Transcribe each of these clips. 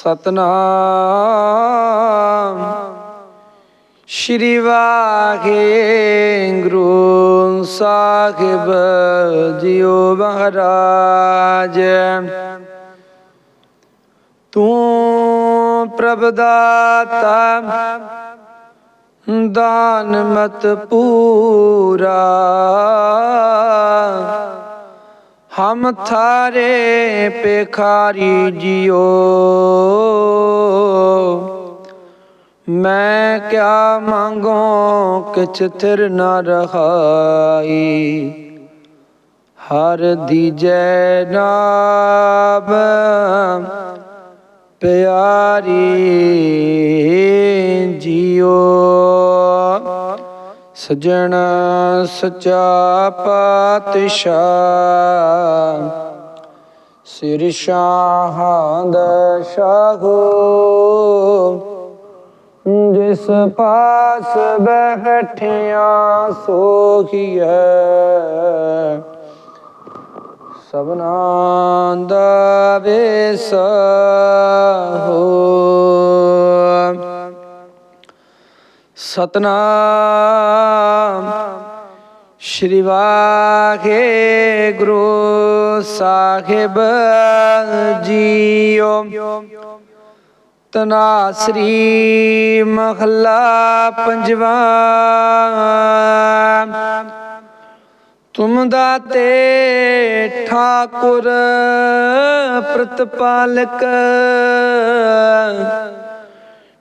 ਸਤਨਾਮ। ਸ਼੍ਰੀ ਵਾਹਿਗੁਰੂ ਸਾਹਿਬ ਜੀਓ ਮਹਾਰਾਜ। ਤੂੰ ਪ੍ਰਭ ਦਾਤਾ ਦਾਨ ਮਤ ਪੂਰਾ। ਹਮ ਥਾਰੇ ਪੇਖਾਰੀ ਜਿਓ। ਮੈਂ ਕਿਆ ਮੰਗੋ ਕਿਛ ਥਿਰ ਨ ਰਹਾਈ। ਹਰ ਦੀਜੈ ਨਾਮ ਪਿਆਰੀ ਜਿਓ। ਸਜਣ ਸਚਾ ਪਾਤਸ਼ਾਹ। ਸਿਰ ਸ਼ਾਹਾਂ ਦਾ ਸ਼ਾਹੋ ਜਿਸ ਪਾਸ ਬੈਠਿਆ ਸੋਹੀਐ ਸਭਨਾ ਦਾ ਵੇਸ ਹੋ। ਸਤਨਾਮ। ਸ਼੍ਰੀ ਵਾਹਿਗੁਰੂ ਸਾਹਿਬ ਜੀਓ। ਤਨਾਸਰੀ ਮਹਲਾ ਪੰਜਵਾ। ਤੁਮ ਦਾਤੇ ਠਾਕੁਰ ਪ੍ਰਤਪਾਲਕ।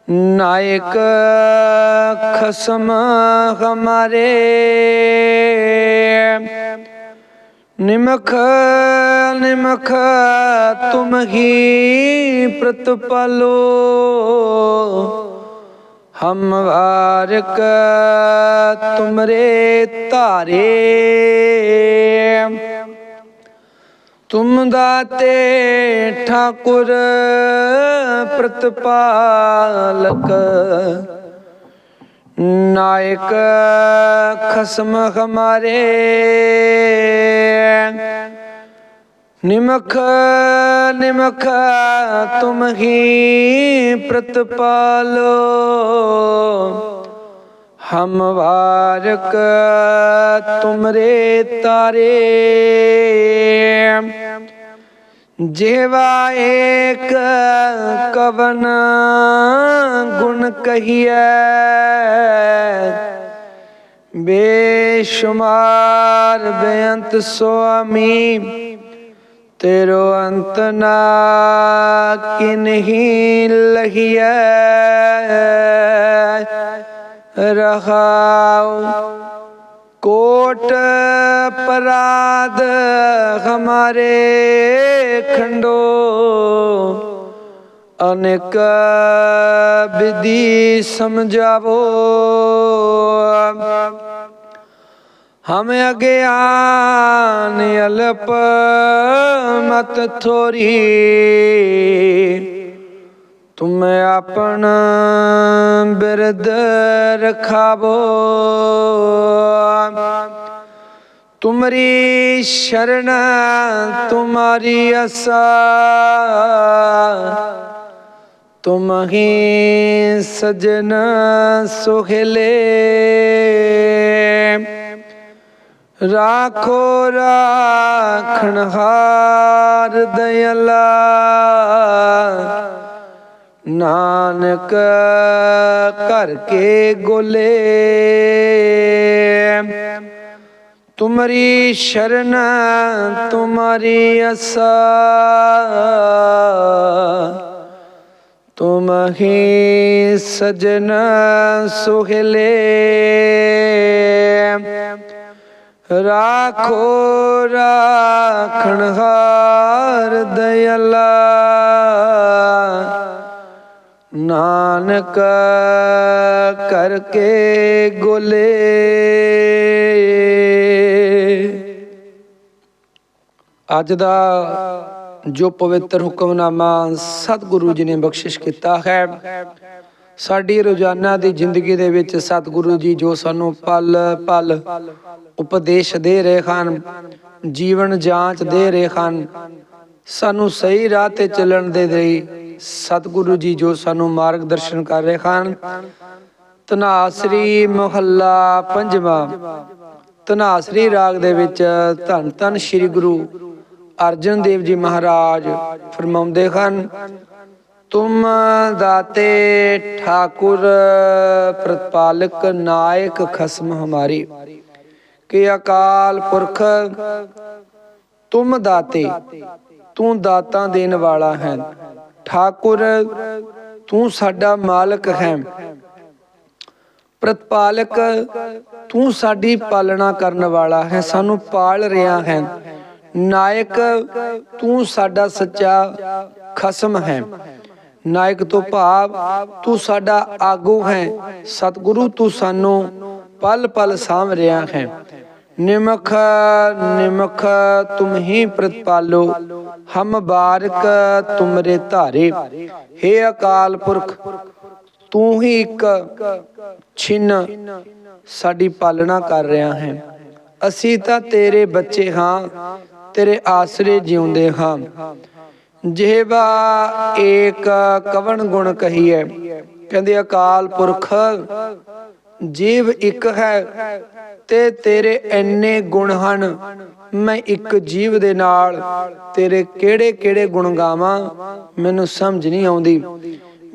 ਨਾਇਕ ਖਸਮ ਹਮਾਰੇ ਨਿਮਖ ਨਿਮਖ ਤੁਮ ਹੀ ਪ੍ਰਤਪਲੋ ਹਮ ਵਾਰਕ ਤੁਮਰੇ ਧਾਰੇ ਤੁਮ ਦਾਤੇ ਠਾਕੁਰ ਪ੍ਰਤਪਾਲਕ ਨਾਇਕ ਖਸਮ ਹਮਾਰੇ ਨਿਮਖ ਨਿਮਖ ਤੁਮ ਹੀ ਪ੍ਰਤਪਾਲੋ ਹਮ ਵਾਰਕ ਤੁਮਰੇ ਤਾਰੇ ਜੇਵਾ ਏਕ ਕਵਨ ਗੁਣ ਕਹੀਐ ਬੇਸ਼ੁਮਾਰ ਬੇਅੰਤ ਸੁਆਮੀ ਤੇਰੋ ਅੰਤ ਨਾ ਕਿਨਹੀ ਲਹੀਐ ਰਹਾਉ ਕੋਟ ਪਰਾਦ ਹਮਾਰੇ ਖੰਡੋ ਅਨੇਕ ਵਿਧੀ ਸਮਝਾਵੋ। ਹਮ ਅਗਿਆਨ ਅਲਪ ਮਤ ਥੋਰੀ ਤੁਮ ਆਪਣ ਬਿਰਦ ਰਖਾਵੋ ਤੁਮਰੀ ਸ਼ਰਨ ਤੁਮਾਰੀ ਅਸਾ ਤੁਮ ਹੀ ਸਜਨ ਸੁਖਲੇ ਰਾਖੋ ਰਾਖਣ ਹਾਰ ਦਇਲਾ ਨਾਨਕ ਕਰ ਕੇ ਗੋਲੇ। ਤੁਮਰੀ ਸ਼ਰਨ, ਤੁਮਰੀ ਅਸਾ ਤੁਮ ਹੀ ਸਜਨ ਸੁਹਲੇ। ਰਾਖੋ, ਰਾਖਣ ਹਾਰ ਦਇਲਾ ਨਾਨਕ ਕਰਕੇ ਗੋਲੇ। ਅੱਜ ਦਾ ਜੋ ਪਵਿੱਤਰ ਹੁਕਮਨਾਮਾ ਸਤਿਗੁਰੂ ਜੀ ਨੇ ਬਖਸ਼ਿਸ਼ ਕੀਤਾ ਹੈ, ਸਾਡੀ ਰੋਜ਼ਾਨਾ ਦੀ ਜ਼ਿੰਦਗੀ ਦੇ ਵਿੱਚ ਸਤਿਗੁਰੂ ਜੀ ਜੋ ਸਾਨੂੰ ਪਲ ਪਲ ਉਪਦੇਸ਼ ਦੇ ਰਹੇ ਹਨ, ਜੀਵਨ ਜਾਂਚ ਦੇ ਰਹੇ ਹਨ, ਸਾਨੂੰ ਸਹੀ ਰਾਹ ਤੇ ਚੱਲਣ ਦੇ ਲਈ ਸਤਿਗੁਰੂ ਜੀ ਜੋ ਸਾਨੂੰ ਮਾਰਗਦਰਸ਼ਨ ਕਰ ਰਹੇ ਹਨ। ਤਨਾਸਰੀ ਮਹੱਲਾ ਪੰਜਵਾਂ। ਤਨਾਸਰੀ ਰਾਗ ਦੇ ਵਿੱਚ ਧੰਨ ਧੰਨ ਸ੍ਰੀ ਗੁਰੂ ਅਰਜਨ ਦੇਵ ਜੀ ਮਹਾਰਾਜ ਫਰਮਾਉਂਦੇ ਹਨ, ਤੁਮ ਦਾਤੇ ਠਾਕੁਰ, ਪ੍ਰਤਪਾਲਕ ਨਾਇਕ ਖਸਮ ਹਮਾਰੀ। ਕਿ ਅਕਾਲ ਪੁਰਖ, ਤੁਮ ਦਾਤੇ, ਤੂੰ ਦਾਤਾਂ ਦੇਣ ਵਾਲਾ ਹੈ। ਠਾਕੁਰ, ਤੂੰ ਸਾਡਾ ਮਾਲਕ ਹੈ। ਪ੍ਰਤਪਾਲਕ, ਤੂੰ ਸਾਡੀ ਪਾਲਣਾ ਕਰਨ ਵਾਲਾ ਹੈ। ਸਾਨੂੰ ਪਾਲ ਰਿਹਾ ਹੈ। ਨਾਇਕ, ਤੂੰ ਸਾਡਾ ਸੱਚਾ ਖਸਮ ਹੈ। ਨਾਇਕ ਤੋਂ ਭਾਵ, ਤੂੰ ਸਾਡਾ ਆਗੂ ਹੈ। ਸਤਿਗੁਰੂ ਤੂੰ ਸਾਨੂੰ ਪਲ ਪਲ ਸਾਂਭ ਰਿਹਾ ਹੈ। ਨਿਮਖ ਨਿਮਖ, ਤੁਮ ਪ੍ਰਤਪਾਲੋ, ਹਮ ਬਾਰਕ ਤੁਮਰੇ ਧਾਰੇ। हे ਅਕਾਲ ਪੁਰਖ, ਤੂੰ ਹੀ ਇੱਕ ਛਿਨ ਸਾਡੀ ਪਾਲਣਾ ਕਰ ਰਿਹਾ ਹੈ। ਅਸੀਂ ਤਾਂ ਤੇਰੇ ਬੱਚੇ ਹਾਂ, ਤੇਰੇ ਆਸਰੇ ਜਿਉਂਦੇ ਹਾਂ। ਜਿਹਵਾ ਏਕ ਕਵਣ ਗੁਣ ਕਹੀਐ, ਕਹਿੰਦੇ ਅਕਾਲ ਪੁਰਖ ਜੀਵ ਇੱਕ ਹੈ ਤੇ ਤੇਰੇ ਐਨੇ ਗੁਣ ਹਨ। ਮੈਂ ਇੱਕ ਜੀਵ ਦੇ ਨਾਲ ਤੇਰੇ ਕਿਹੜੇ ਕਿਹੜੇ ਗੁਣ ਗਾਵਾਂ, ਮੈਨੂੰ ਸਮਝ ਨਹੀਂ ਆਉਂਦੀ।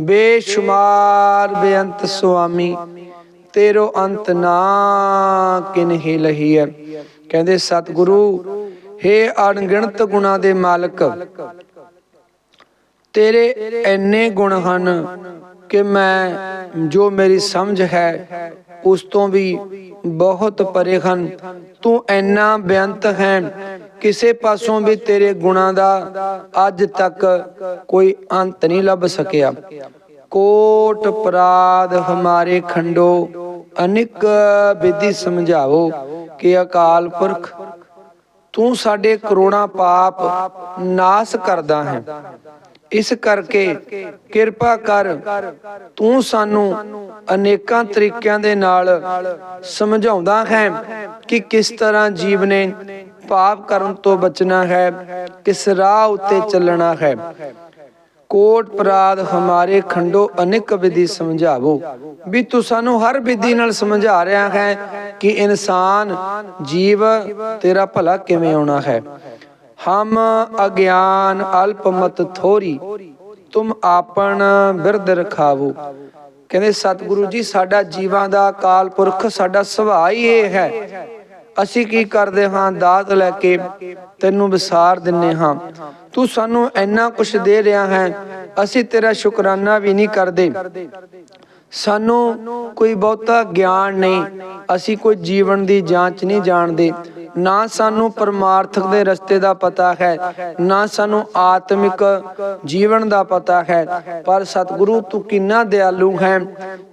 ਬੇਸ਼ੁਮਾਰ ਬੇਅੰਤ ਸੁਆਮੀ, ਤੇਰੋ ਅੰਤ ਨਾ ਕਿਨਹੀ ਲਹੀ ਕਹਿੰਦੇ, ਸਤਿਗੁਰੂ हे ਅਣਗਿਣਤ ਗੁਣਾ ਦੇ ਮਾਲਕ, ਤੇਰੇ ਐਨੇ ਗੁਣ ਹਨ ਕਿ ਮੈਂ ਜੋ ਮੇਰੀ ਸਮਝ ਹੈ, ਉਸ ਤੋਂ ਵੀ ਬਹੁਤ ਪਰੇ ਹਨ। ਤੂੰ ਐਨਾ ਬੇਅੰਤ ਹੈ, ਕਿਸੇ ਪਾਸੋਂ ਵੀ ਤੇਰੇ ਗੁਣਾਂ ਦਾ ਅੱਜ ਤੱਕ ਕੋਈ ਅੰਤ ਨਹੀਂ ਲੱਭ ਸਕਿਆ। ਕੋਟ ਅਪਰਾਧ ਹਮਾਰੇ ਖੰਡੋ, ਅਨਿਕ ਵਿਧੀ ਸਮਝਾਵੋ ਕਿ ਅਕਾਲ ਪੁਰਖ, ਤੂੰ ਸਾਡੇ ਕਰੋੜਾਂ ਪਾਪ ਨਾਸ ਕਰਦਾ ਹੈ। ਇਸ ਕਰਕੇ ਕਿਰਪਾ ਕਰ, ਤੂੰ ਸਾਨੂੰ ਅਨੇਕਾਂ ਤਰੀਕਿਆਂ ਦੇ ਨਾਲ ਸਮਝਾਉਂਦਾ ਹੈ ਕਿ ਕਿਸ ਤਰ੍ਹਾਂ ਜੀਵ ਨੇ ਪਾਪ ਕਰਨ ਤੋਂ ਬਚਣਾ ਹੈ, ਕਿਸ ਰਾਹ ਉੱਤੇ ਚੱਲਣਾ ਹੈ। ਕੋਟ ਪ੍ਰਾਦ ਹਮਾਰੇ ਖੰਡੋ ਅਨੇਕ ਵਿਧੀ ਸਮਝਾਵੋ। ਵੀ ਤੂੰ ਸਾਨੂੰ ਹਰ ਵਿਧੀ ਨਾਲ ਸਮਝਾ ਰਿਹਾ ਹੈ ਕਿ ਇਨਸਾਨ ਜੀਵ ਤੇਰਾ ਭਲਾ ਕਿਵੇਂ ਹੋਣਾ ਹੈ। ਹਮ ਅਗਿਆਨ ਅਲਪ ਥੋਰੀ, ਤੁਮ ਆਪਨ ਬਿਰਧ ਰਖਾਵੋ। ਕਹਿੰਦੇ, ਸਤਿਗੁਰੂ ਜੀ, ਸਾਡਾ ਜੀਵਾਂ ਦਾ ਕਾਲ ਪੁਰਖ, ਸਾਡਾ ਸੁਭਾਅ ਹੀ ਇਹ ਹੈ। ਅਸੀਂ ਕੀ ਕਰਦੇ ਹਾਂ? ਦਾਤ ਲੈ ਕੇ ਤੈਨੂੰ ਵਿਸਾਰ ਦਿੰਨੇ ਹਾਂ। ਤੂੰ ਸਾਨੂੰ ਇੰਨਾ ਕੁਝ ਦੇ ਰਿਹਾ ਹੈ। ਅਸੀਂ ਤੇਰਾ ਸ਼ੁਕਰਾਨਾ ਵੀ ਨਹੀਂ ਕਰਦੇ। ਸਾਨੂੰ ਕੋਈ ਬਹੁਤਾ ਗਿਆਨ ਨਹੀਂ। ਅਸੀਂ ਕੋਈ ਜੀਵਨ ਦੀ ਜਾਂਚ ਨਹੀਂ ਜਾਣਦੇ। ਨਾ ਸਾਨੂੰ ਪਰਮਾਰਥਕ ਦੇ ਰਸਤੇ ਦਾ ਪਤਾ ਹੈ, ਨਾ ਸਾਨੂੰ ਆਤਮਿਕ ਜੀਵਨ ਦਾ ਪਤਾ ਹੈ। ਪਰ ਸਤਿਗੁਰੂ, ਤੂੰ ਕਿੰਨਾ ਦਿਆਲੂ ਹੈ।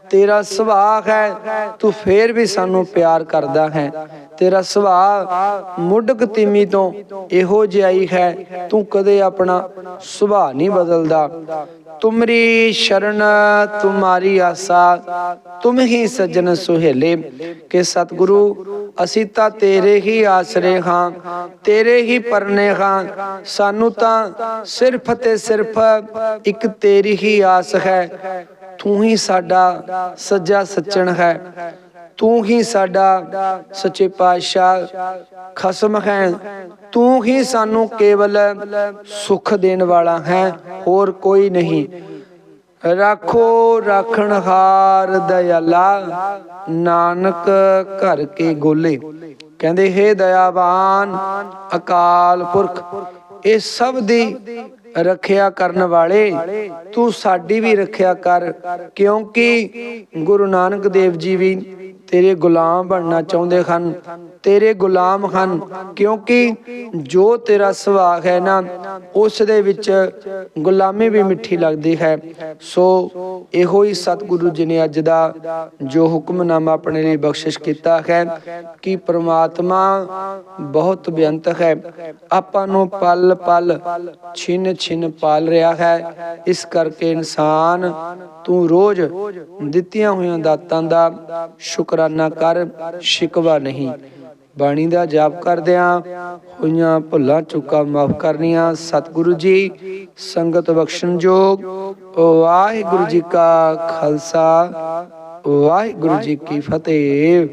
ਤੇਰਾ ਸੁਭਾਅ ਹੈ, ਤੂੰ ਫੇਰ ਵੀ ਸਾਨੂੰ ਪਿਆਰ ਕਰਦਾ ਹੈ। ਤੇਰਾ ਸੁਭਾਅ ਮੁੱਢਕ ਤਿਮੀ ਤੋਂ ਇਹੋ ਜਿਹਾਈ ਹੈ। ਤੂੰ ਕਦੇ ਆਪਣਾ ਸੁਭਾਅ ਨਹੀਂ ਬਦਲਦਾ। ਤੁਮਰੀ ਸ਼ਰਨ, ਤੁਮਾਰੀ ਆਸਾ, ਤੁਮ ਹੀ ਸਜਣ ਸੁਹੇਲੇ। ਕਿ ਸਤਿਗੁਰੂ, ਅਸੀਂ ਤਾਂ ਤੇਰੇ ਹੀ ਆਸਰੇ ਹਾਂ, ਤੇਰੇ ਹੀ ਪਰਨੇ ਹਾਂ। ਸਾਨੂੰ ਤਾਂ ਸਿਰਫ ਤੇ ਸਿਰਫ ਇੱਕ ਤੇਰੀ ਹੀ ਆਸ ਹੈ। ਤੂੰ ਹੀ ਸਾਡਾ ਸੱਜਾ ਸੱਚਣ ਹੈ। ਤੂੰ ਹੀ ਸਾਡਾ ਸੱਚੇ ਪਾਤਸ਼ਾਹ ਖਸਮ ਹੈ। ਤੂੰ ਹੀ ਸਾਨੂੰ ਕੇਵਲ ਸੁਖ ਦੇਣ ਵਾਲਾ ਹੈ, ਹੋਰ ਕੋਈ ਨਹੀਂ। ਰੱਖੋ ਰਾਖਣ ਦਇਆਲਾ, ਨਾਨਕ ਘਰ ਕੇ ਗੋਲੇ। ਕਹਿੰਦੇ हे ਦਇਆਵਾਨ, ਅਕਾਲ ਪੁਰਖ, ਇਹ ਸਭ ਦੀ ਰੱਖਿਆ ਕਰਨ ਵਾਲੇ, ਤੂੰ ਸਾਡੀ ਵੀ ਰੱਖਿਆ ਕਰ, ਕਿਉਂਕਿ ਗੁਰੂ ਨਾਨਕ ਦੇਵ ਜੀ ਵੀ ਤੇਰੇ ਗੁਲਾਮ ਬਣਨਾ ਚਾਹੁੰਦੇ ਹਨ, ਤੇਰੇ ਗੁਲਾਮ ਹਨ, ਕਿਉਂਕਿ ਜੋ ਤੇਰਾ ਸੁਭਾਗ ਹੈ ਨਾ, ਉਸ ਦੇ ਵਿੱਚ ਗੁਲਾਮੀ ਵੀ ਮਿੱਠੀ ਲੱਗਦੀ ਹੈ। ਸੋ ਇਹੋ ਹੀ ਸਤਿਗੁਰੂ ਜੀ ਨੇ ਅੱਜ ਦਾ ਜੋ ਹੁਕਮਨਾਮਾ ਆਪਣੇ ਲਈ ਬਖਸ਼ਿਸ਼ ਕੀਤਾ ਹੈ, ਕਿ ਪ੍ਰਮਾਤਮਾ ਬਹੁਤ ਬੇਅੰਤ ਹੈ, ਆਪਾਂ ਨੂੰ ਪਲ ਪਲ ਛਿਨ ਛਿਨ ਪਾਲ ਰਿਹਾ ਹੈ। ਇਸ ਕਰਕੇ ਇਨਸਾਨ ਤੂੰ ਰੋਜ਼ ਦਿੱਤੀਆਂ ਹੋਈਆਂ ਦਾਤਾਂ ਦਾ ਸ਼ੁਕਰ ਸ਼ੁਕਰਾਨਾ ਕਰ, ਸ਼ਿਕਵਾ ਨਹੀਂ। ਬਾਣੀ ਦਾ ਜਾਪ ਕਰਦਿਆਂ ਹੋਈਆਂ ਭੁੱਲਾਂ, ਚੁੱਕਾ ਮਾਫ ਕਰਨੀਆਂ। ਸਤਿਗੁਰੂ ਜੀ, ਸੰਗਤ ਬਖਸ਼ਣ ਜੋਗ ਵਾਹਿਗੁਰੂ ਜੀ ਕਾ ਖਾਲਸਾ, ਵਾਹਿਗੁਰੂ ਜੀ ਕੀ ਫਤਿਹ।